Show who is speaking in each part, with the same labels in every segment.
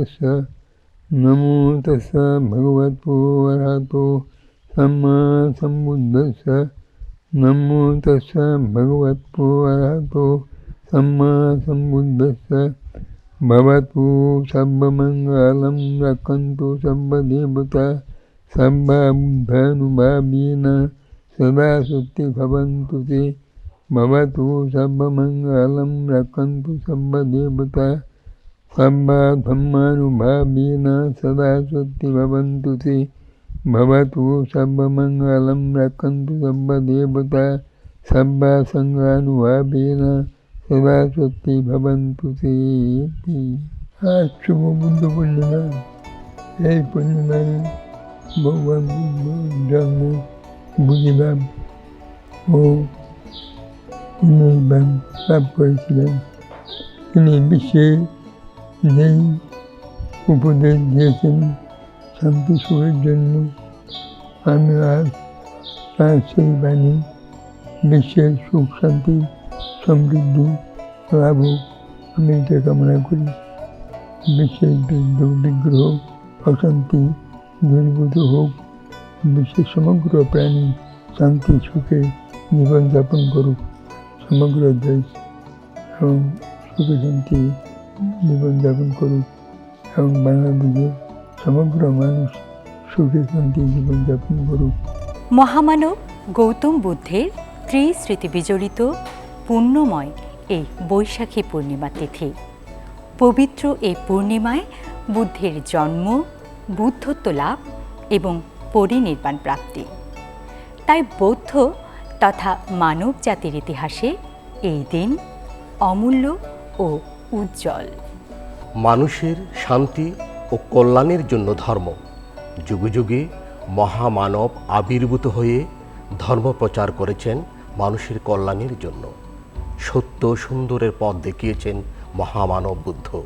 Speaker 1: सम्बुद्धस्य नमो तस्य भगवतो अरहतो सम्मा सम्बुद्धस्य नमो तस्य भगवतो अरहतो सम्मा सम्बुद्धस्य भवतु सर्वमङ्गलं रक्षन्तु सर्वदेवता सर्वबुद्धानुभावेन सदा सुखी भवन्तु ते। भवतु सर्वमङ्गलं रक्षन्तु सर्वदेवता सर्वधर्मानुभावेन सदा स्वस्ति भवन्तु ते भवतु सर्वमङ्गलं रक्षन्तु सर्वदेवता सर्वसङ्गानुभावेन सदा स्वस्ति भवन्तु ते আজ শুভ বুদ্ধ পূর্ণিমা এই পূর্ণিমায় ভগবান বুদ্ধ জন্ম বুঝিলাম ও পুনর্বান লাভ করেছিলেন তিনি বিশ্বে যেই উপদেশ দিয়েছেন শান্তি সুখের জন্য। আমি আজ তার সেই বাণী, বিশ্বের সুখ, শান্তি, সমৃদ্ধি, লাভ আমি এটা কামনা করি। বিশ্বের যুদ্ধ বিগ্রহ, অশান্তি দূরীভূত হোক, বিশ্বের সমগ্র প্রাণী শান্তি, সুখে জীবনযাপন করুক, সমগ্র দেশ এবং সুখে শান্তি জীবনযাপন করুক এবং বাংলাদেশের সমগ্র মানুষ সুখে শান্তি জীবনযাপন করুক।
Speaker 2: মহামানব গৌতম বুদ্ধের ত্রিস্মৃতি বিজড়িত পুণ্যময় এই বৈশাখী পূর্ণিমা তিথি। পবিত্র এই পূর্ণিমায় বুদ্ধের জন্ম, বুদ্ধত্ব লাভ এবং পরিনির্বাণ প্রাপ্তি। তাই বৌদ্ধ তথা মানব জাতির ইতিহাসে এই দিন অমূল্য ও উজ্জ্বল।
Speaker 3: মানুষের শান্তি ও কল্যাণের জন্য ধর্ম। যুগে যুগে মহামানব আবির্ভূত হয়ে ধর্ম প্রচার করেছেন মানুষের কল্যাণের জন্য। সত্য সুন্দরের পথ দেখিয়েছেন মহামানব বুদ্ধ।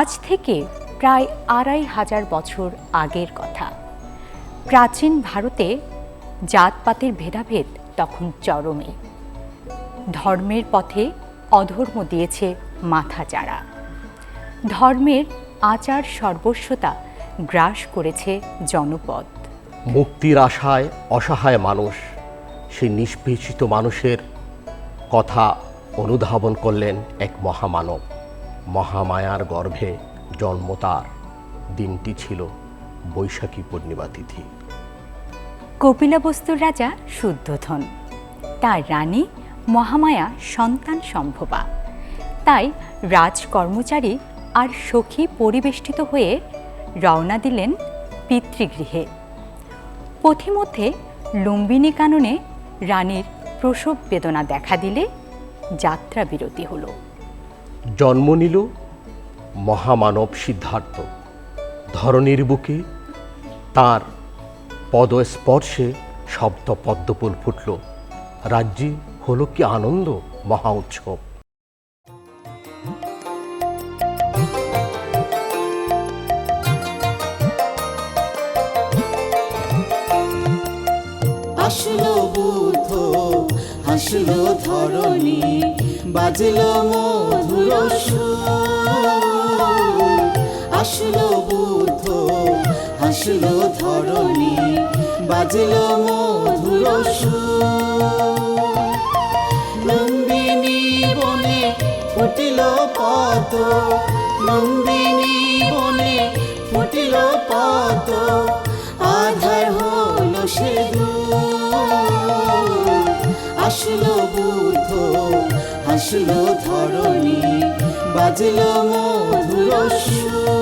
Speaker 2: আজ থেকে প্রায় আড়াই হাজার বছর আগের কথা। প্রাচীন ভারতে জাতপাতের ভেদাভেদ তখন চরমে। ধর্মের পথে অধর্ম দিয়েছে মাথা চাড়া ধর্মের আচার সর্বস্বতা গ্রাস করেছে জনপদ।
Speaker 3: মুক্তির আশায় অসহায় মানুষ, সেই নিষ্পেষিত মানুষের কথা অনুধাবন করলেন এক মহামানব। মহামায়ার গর্ভে জন্ম তার। দিনটি ছিল বৈশাখী পূর্ণিমা তিথি।
Speaker 2: কপিলাবস্তুর রাজা শুদ্ধোধন। তার রানী মহামায়া সন্তান সম্ভবা। তাই রাজ কর্মচারী আর সখী পরিবেষ্টিত হয়ে রওনা দিলেন পিতৃগৃহে। পথিমধ্যে লুম্বিনী কাননে রানীর প্রসব বেদনা দেখা দিলে যাত্রা বিরতি হলো।
Speaker 3: জন্ম নিল মহামানব সিদ্ধার্থ। ধরনীর বুকে তার পদস্পর্শে শব্দ পদ্মপুল ফুটল। রাজ্যে হলো কি আনন্দ মহা উৎসব।
Speaker 4: আসলো বুদ্ধ হাসলো ধরণী বাজলো মধুর। আসলো বুদ্ধ হাসলো ধরণী, বাজলো মধুর। নন্দিনী বনে ফুটিল পদ নন্দিনী বনে ফুটিল পদ আধার হলো সে আসলো হাসলো ধরণী বাজলো মধুর সুর।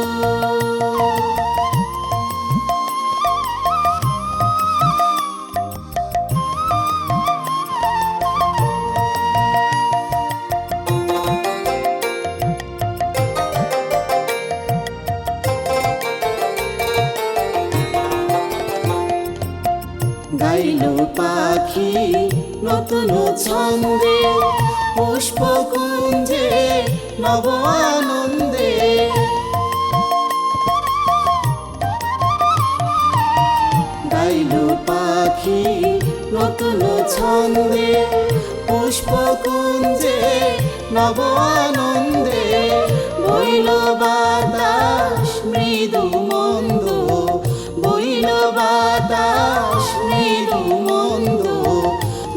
Speaker 4: নব আনন্দে বইল বাতাস মৃদু মন্দ বইল বাতাস মৃদু মন্দ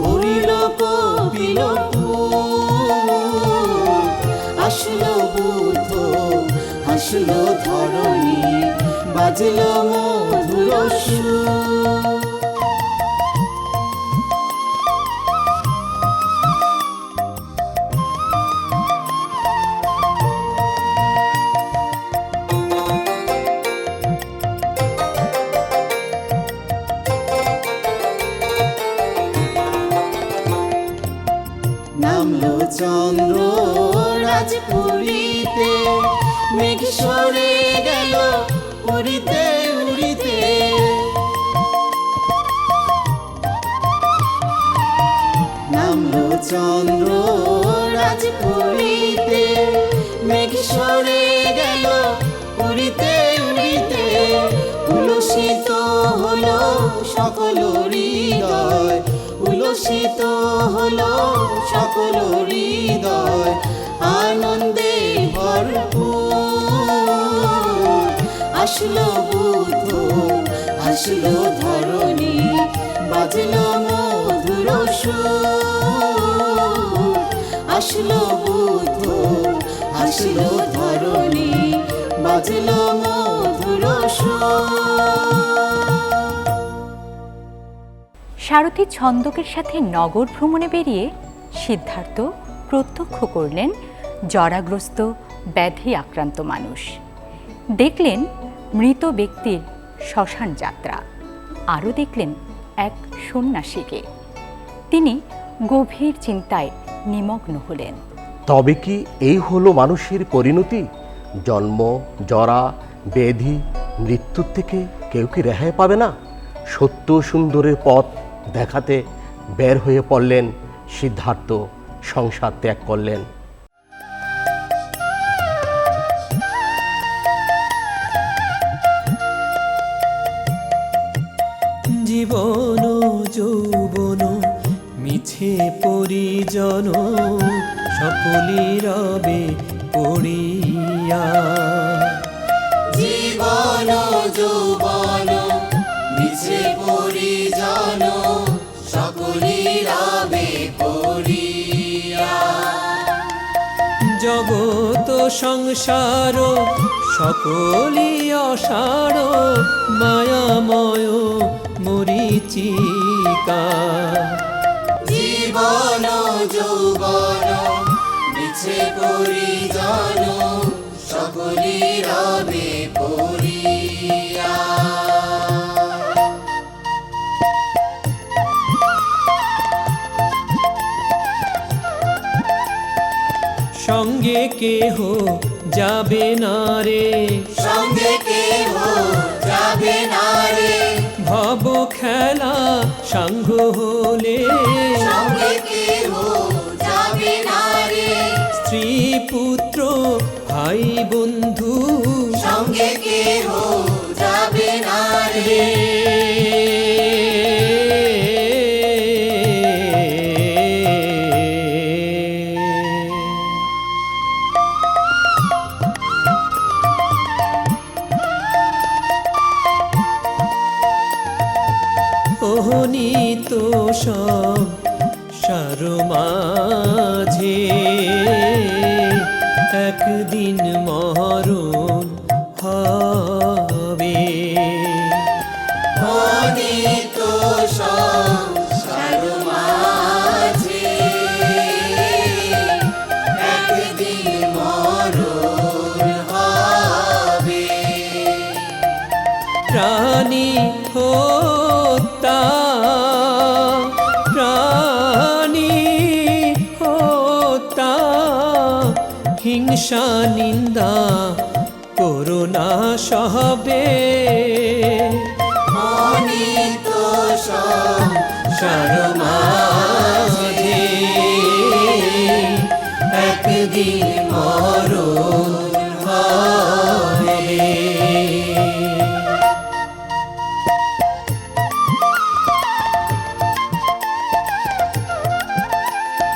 Speaker 4: ভরিল কপিল আসলো বুদ্ধ, আসলো ধরণী, বাজলো মধুর সুর। চন্দ্র রাজপুরীতে মেঘ সরে গেল, উড়িতে উড়িতে উলসিত হলো সকল হৃদয়, উলসিত হলো সকল হৃদয়, আনন্দে ভরপুর। আসলো বুদ্ধ আসলো ধরণী, বাজলো মধুর সুর। আসলো বুদ্ধ আসলো ধরণী, বাজলো মধুর
Speaker 2: সারথী ছন্দকের সাথে নগর ভ্রমণে বেরিয়ে সিদ্ধার্থ প্রত্যক্ষ করলেন জরাগ্রস্ত, ব্যাধি আক্রান্ত মানুষ। দেখলেন মৃত ব্যক্তির শ্মশান যাত্রা। আরও দেখলেন এক সন্ন্যাসীকে। তিনি গভীর চিন্তায় নিমগ্ন হলেন।
Speaker 3: তবে কি এই হলো মানুষের পরিণতি? জন্ম, জরা ব্যাধি মৃত্যুর থেকে কেউ কি রেহাই পাবে না? সত্য সুন্দরের পথ দেখাতে বের হয়ে পড়লেন, সিদ্ধার্থ সংসার ত্যাগ করলেন।
Speaker 5: সংসার সকলি অসার মায়াময় মরিচিকা।
Speaker 4: জীবন যৌবন মিছে পরিজন সকলি রবে পড়িয়া
Speaker 5: সঙ্গে কেহ যাবে না রে?
Speaker 4: সঙ্গে কেহ যাবে না রে?
Speaker 5: ভব খেলা সাঙ্গ হলে।
Speaker 4: সঙ্গে কেহ যাবে না রে?
Speaker 5: স্ত্রী পুত্র ভাই বন্ধু।
Speaker 4: সঙ্গে কেহ যাবে না রে?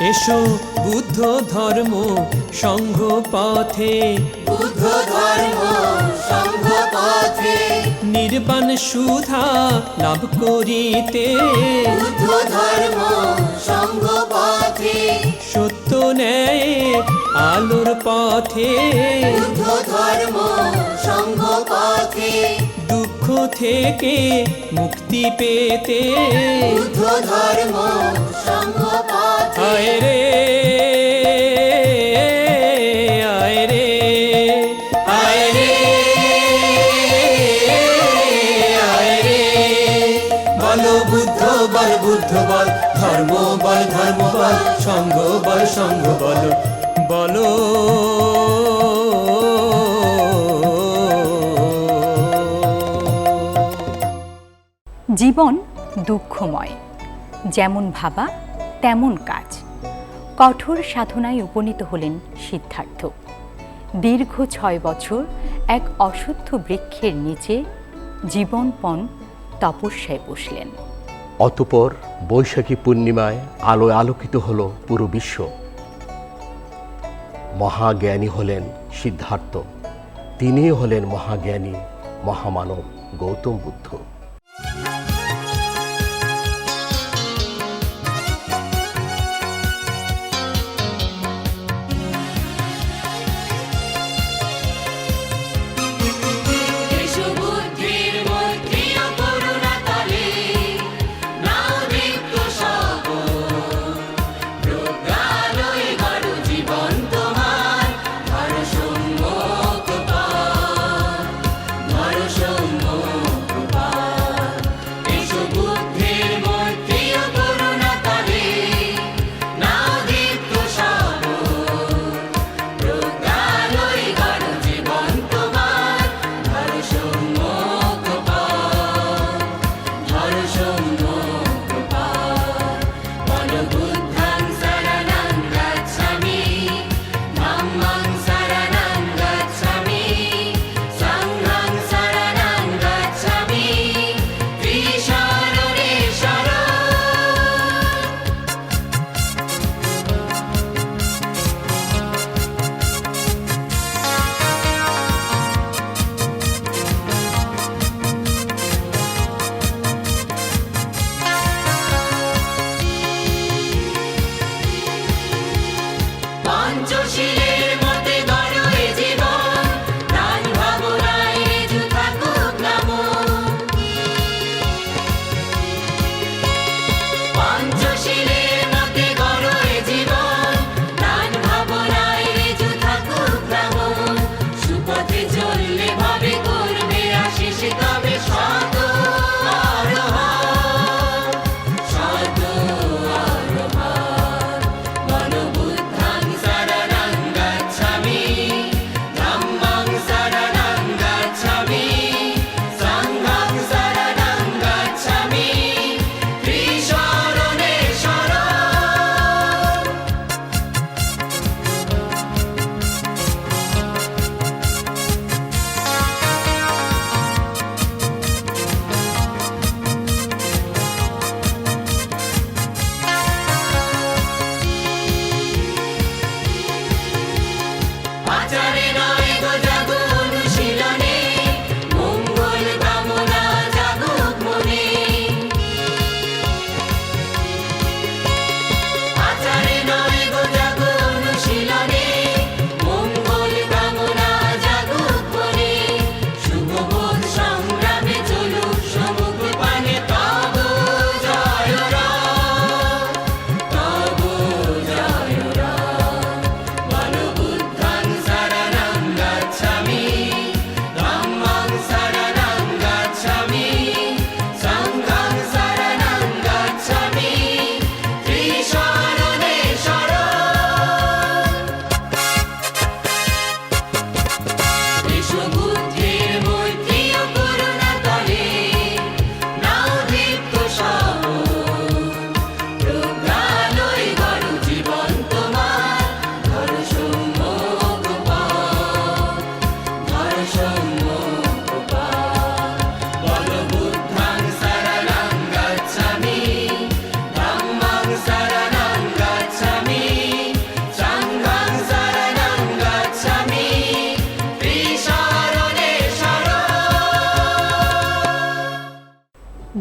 Speaker 5: এসো বুদ্ধ ধর্ম সংঘ পথে।
Speaker 4: বুদ্ধ ধর্ম সংঘ পথে।
Speaker 5: নির্বাণ সুধা লাভ করিতে।
Speaker 4: বুদ্ধ ধর্ম সংঘ পথে।
Speaker 5: সত্য ন্যায় আলোর পথে।
Speaker 4: বুদ্ধ ধর্ম সংঘ পথে।
Speaker 5: দুঃখ থেকে মুক্তি পেতে।
Speaker 4: বুদ্ধ ধর্ম
Speaker 5: আয় রে আয় রে আয় রে আয় রে। বলো বুদ্ধ বল বুদ্ধ বল, ধর্ম বল বল। বলো।
Speaker 2: জীবন দুঃখময়, যেমন ভাবা তেমন কাজ। কঠোর সাধনায় উপনীত হলেন সিদ্ধার্থ। দীর্ঘ ছয় বছর এক অশুদ্ধ বৃক্ষের নিচে জীবনপণ তপস্যায় বসলেন।
Speaker 3: অতপর বৈশাখী পূর্ণিমায় আলোয় আলোকিত হল পুরো বিশ্ব। মহাজ্ঞানী হলেন সিদ্ধার্থ। তিনি হলেন মহাজ্ঞানী মহামানব গৌতম বুদ্ধ।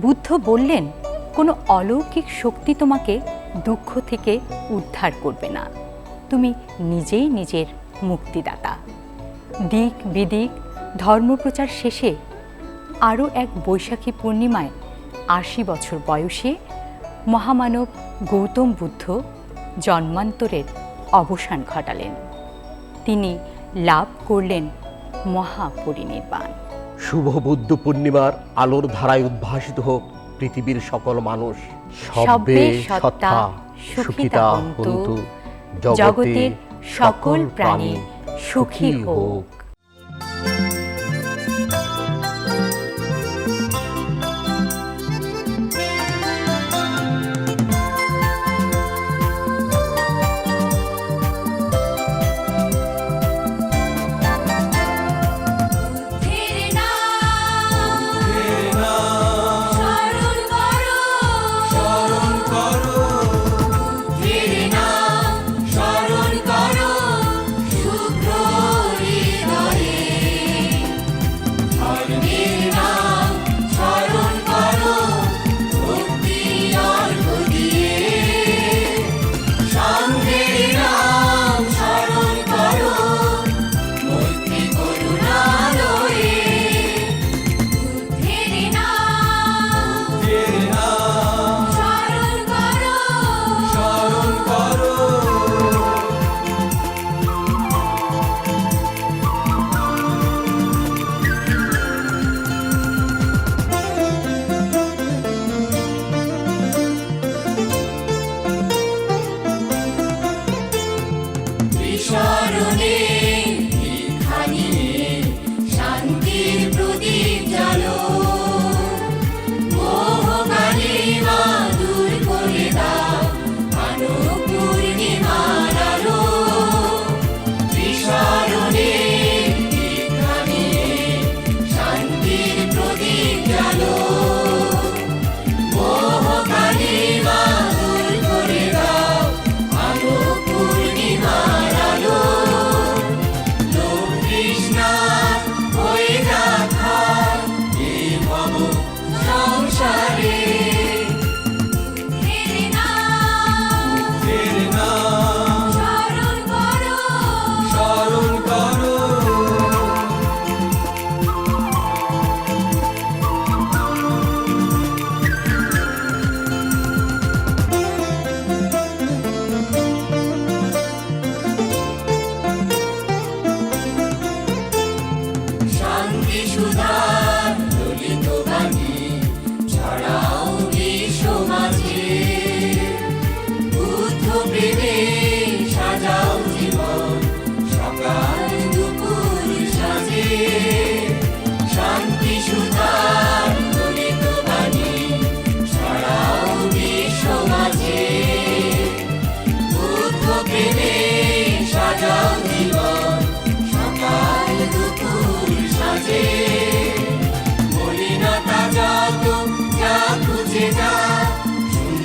Speaker 3: বুদ্ধ বললেন, কোনো অলৌকিক শক্তি তোমাকে দুঃখ থেকে উদ্ধার করবে না। তুমি নিজেই নিজের মুক্তিদাতা। দিক বিদিক ধর্মপ্রচার শেষে আরও এক বৈশাখী পূর্ণিমায় আশি বছর বয়সে মহামানব গৌতম বুদ্ধ জন্মান্তরের অবসান ঘটালেন। তিনি লাভ করলেন মহাপরিনির্বাণ।
Speaker 6: শুভ বুদ্ধ পূর্ণিমার আলোর ধারায় উদ্ভাসিত হোক পৃথিবীর সকল মানুষ। সবে
Speaker 3: সত্তা সুখিতা হন্তু জগতের সকল প্রাণী সুখী হোক।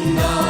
Speaker 7: No.